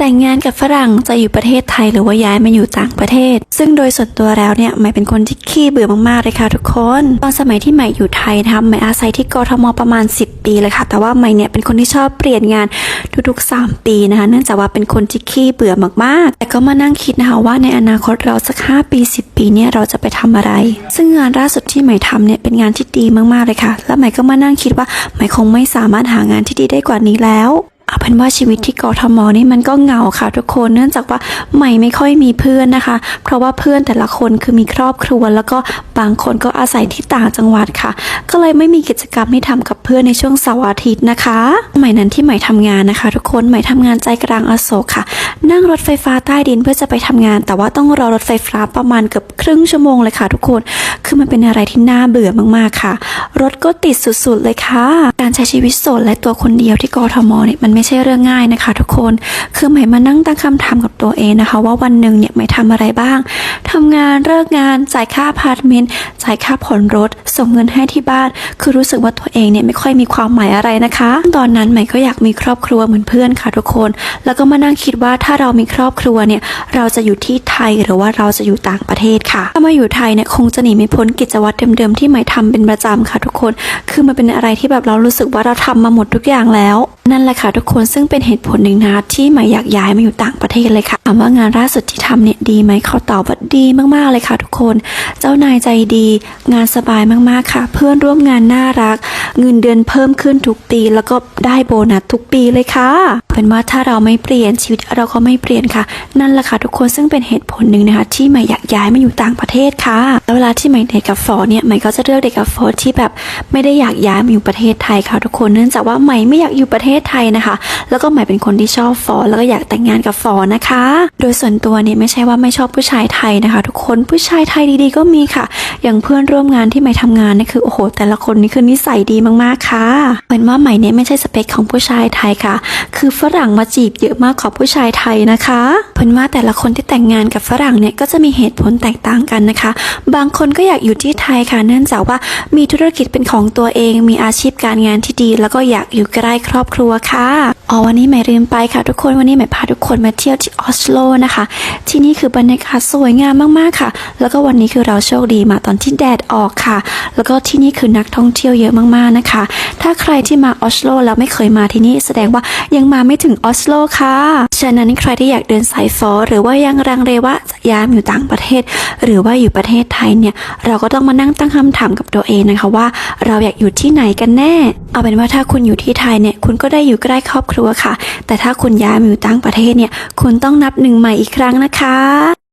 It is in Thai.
แต่งงานกับฝรั่งจะอยู่ประเทศไทยหรือว่าย้ายมาอยู่ต่างประเทศ ซึ่งโดยส่วนตัวแล้วเนี่ยใหม่เป็นคนที่ขี้เบื่อมากๆเลยค่ะทุกคน ตอนสมัยที่ใหม่อยู่ไทยนะคะใหม่อาศัยที่กทมประมาณ 10 ปีเลยค่ะ แต่ว่าใหม่เนี่ยเป็นคนที่ชอบเปลี่ยนงานทุกๆ 3 ปีนะคะ เนื่องจากว่าเป็นคนที่ขี้เบื่อมากๆ แต่ก็มานั่งคิดนะคะว่าในอนาคตเราสัก 5 ปี 10 ปีเนี่ยเราจะไปทำอะไร ซึ่งงานล่าสุดที่ใหม่ทำเนี่ยเป็นงานที่ดีมากๆเลยค่ะ แล้วใหม่ก็มานั่งคิดว่าใหม่คงไม่สามารถหางานที่ดีได้กว่านี้แล้ว เอาเป็นว่าชีวิตที่กทมนี่มันก็เหงาค่ะทุกคนเนื่องจากว่าใหม่ไม่ค่อยมีเพื่อนนะคะ เพราะว่าเพื่อนแต่ละคนคือมีครอบครัว แล้วก็บางคนก็อาศัยที่ต่างจังหวัดค่ะ ก็เลยไม่มีกิจกรรมให้ทำกับเพื่อนในช่วงเสาร์อาทิตย์นะคะใหม่นั้นที่ใหม่ทำงานนะคะ ทุกคนใหม่ทำงานใจกลางอโศกค่ะ นั่งรถไฟฟ้าใต้ดินเพื่อจะไปทำงาน แต่ว่าต้องรอรถไฟฟ้าประมาณเกือบครึ่งชั่วโมงเลยค่ะทุกคน คือมันเป็นอะไรที่น่าเบื่อมากๆค่ะ รถก็ติดสุดๆเลยค่ะ การใช้ชีวิตโสดและตัวคนเดียวที่กทมเนี่ยมันไม่ใช่เรื่องง่ายนะคะ ทุกคน คือหม่มานั่งตั้งคำถามกับตัวเองนะคะ ว่าวันหนึ่งเนี่ยหม่ทำอะไรบ้าง ทำงานเลิกงานจ่ายค่าพาร์ตเมนต์จ่ายค่าผ่อนรถ ส่งเงินให้ที่บ้าน คือรู้สึกว่าตัวเองเนี่ยไม่ค่อยมีความหมายอะไรนะคะ ตอนนั้นใหม่ก็อยากมีครอบครัวเหมือนเพื่อนค่ะทุกคน แล้วก็มานั่งคิดว่าถ้าเรามีครอบครัวเนี่ยเราจะอยู่ที่ไทยหรือว่าเราจะอยู่ต่างประเทศค่ะถ้ามาอยู่ไทยเนี่ยคงจะหนีไม่พ้นกิจวัตรเดิมๆที่ใหม่ทำเป็นประจำค่ะทุกคน คือมันเป็นอะไรที่แบบเรารู้สึกว่าเราทำมาหมดทุกอย่างแล้วนั่นแหละค่ะทุกคนซึ่งเป็นเหตุผลหนึ่งนะคะที่ใหม่อยากย้ายมาอยู่ต่างประเทศเลยค่ะถามว่างานล่าสุดที่ทำเนี่ยดีไหมเขาตอบว่าดีมากๆเลยค่ะทุกคน เจ้านายใจดี งานสบายมากๆค่ะ เพื่อนร่วมงานน่ารัก เงินเดือนเพิ่มขึ้นทุกปี แล้วก็ได้โบนัสทุกปีเลยค่ะ เป็นว่าถ้าเราไม่เปลี่ยนชีวิตเราก็ไม่เปลี่ยนค่ะ นั่นแหละค่ะทุกคนซึ่งเป็นเหตุผลหนึ่งนะคะ ที่ใหม่อยากย้ายมาอยู่ต่างประเทศค่ะแล้วเวลาที่ใหม่เดทกับฟอเนี่ยใหม่ก็จะเลือกเดทกับฟอที่แบบไม่ได้อยากย้ายมาอยู่ประเทศไทยค่ะ ทุกคนเนื่องจากว่าใหม่ไม่อยากอยู่ประเทศไทยนะคะ แล้วก็ใหม่เป็นคนที่ชอบฟอแล้วก็อยากแต่งงานกับฟอนะคะ โดยส่วนตัวเนี่ยไม่ใช่ว่าไม่ชอบผู้ชายไทยนะคะ ทุกคนผู้ชายไทยดีๆก็มีค่ะ อย่างเพื่อนร่วมงานที่ใหม่ทำงานนี่คือโอ้โห แต่ละคนนี่คือนิสัยดีมากๆค่ะเหมือนว่าใหม่เนี่ยไม่ใช่สเปคของผู้ชายไทยค่ะ คือฝรั่งมาจีบเยอะมากกว่าผู้ชายไทยนะคะเพิ่นว่าแต่ละคนที่แต่งงานกับฝรั่งเนี่ยก็จะมีเหตุผลแตกต่างกันนะคะ บางคนก็อยากอยู่ที่ไทยค่ะ เนื่องจากว่ามีธุรกิจเป็นของตัวเอง มีอาชีพการงานที่ดี แล้วก็อยากอยู่ใกล้ครอบครัวค่ะอ๋อวันนี้ใหม่ลืมไปค่ะ ทุกคนวันนี้ใหม่พาทุกคนมาเที่ยวที่ออสโลนะคะ ที่นี่คือบรรยากาศสวยงามมากๆค่ะ แล้วก็วันนี้คือเราโชคดีมาตอนที่แดดออกค่ะ แล้วก็ที่นี่คือนักท่องเที่ยวเยอะมากๆนะคะ ถ้าใครที่มาออสโลแล้วไม่เคยมาที่นี่แสดงว่ายังมาไม่ถึงออสโลค่ะ ฉะนั้นใครที่อยากเดินสายฟอหรือว่ายังรังเลว่าจะย้ายมอยู่ต่างประเทศ หรือว่าอยู่ประเทศไทยเนี่ย เราก็ต้องมานั่งตั้งคำถามกับตัวเองนะคะว่า เราอยากอยู่ที่ไหนกันแน่ เอาเป็นว่าถ้าคุณอยู่ที่ไทยเนี่ยคุณก็ได้อยู่ใกล้ครอบครัวค่ะ แต่ถ้าคุณย้ายมาอยู่ต่างประเทศเนี่ยคุณต้องนับหนึ่งใหม่อีกครั้งนะคะ